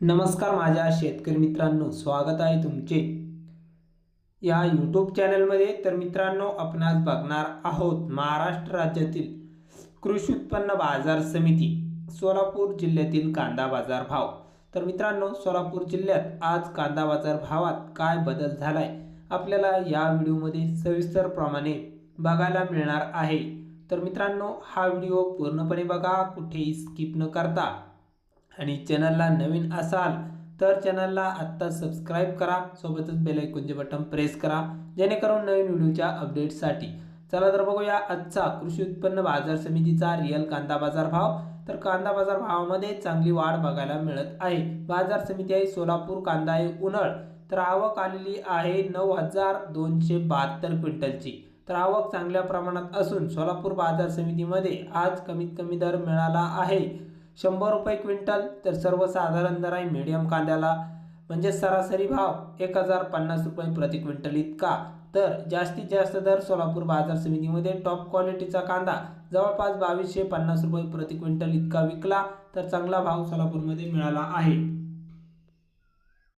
नमस्कार माझ्या शेतकरी मित्रांनो स्वागत आहे तुमचे. या यूट्यूब चॅनलमध्ये तर मित्रांनो आपण आज बघणार आहोत महाराष्ट्र राज्यातील कृषी उत्पन्न बाजार समिती सोलापूर जिल्ह्यातील कांदा बाजार भाव. तर मित्रांनो सोलापूर जिल्ह्यात आज कांदा बाजार भावात काय बदल झालाय आपल्याला या व्हिडिओमध्ये सविस्तरप्रमाणे बघायला मिळणार आहे. तर मित्रांनो हा व्हिडिओ पूर्णपणे बघा कुठेही स्किप न करता. आणि चॅनलला नवीन असाल तर चॅनलला आत्ता सबस्क्राईब करा. सोबतच बेलायकॉनचे बटन प्रेस करा. जेणेकरून नवीन व्हिडिओच्या अपडेटसाठी चला तर बघूया आजचा कृषी उत्पन्न बाजार समितीचा रिअल कांदा बाजार भाव. तर कांदा बाजार भावामध्ये चांगली वाढ बघायला मिळत आहे. बाजार समिती आहे सोलापूर कांदा आहे उन्हाळ. तर आवक आलेली आहे नऊ हजार दोनशे बहात्तर क्विंटलची. तर आवक चांगल्या प्रमाणात असून सोलापूर बाजार समितीमध्ये आज कमीत कमी दर मिळाला आहे. शंभर रुपये क्विंटल तर सर्वसाधारण दर आहे मीडियम कांद्याला. म्हणजे सरासरी भाव एक हजार पन्नास रुपये प्रति क्विंटल इतका. तर जास्तीत जास्त दर सोलापूर बाजार समितीमध्ये टॉप क्वालिटीचा कांदा जवळपास बावीसशे पन्नास रुपये प्रति क्विंटल इतका विकला तर चांगला भाव सोलापूरमध्ये मिळाला आहे.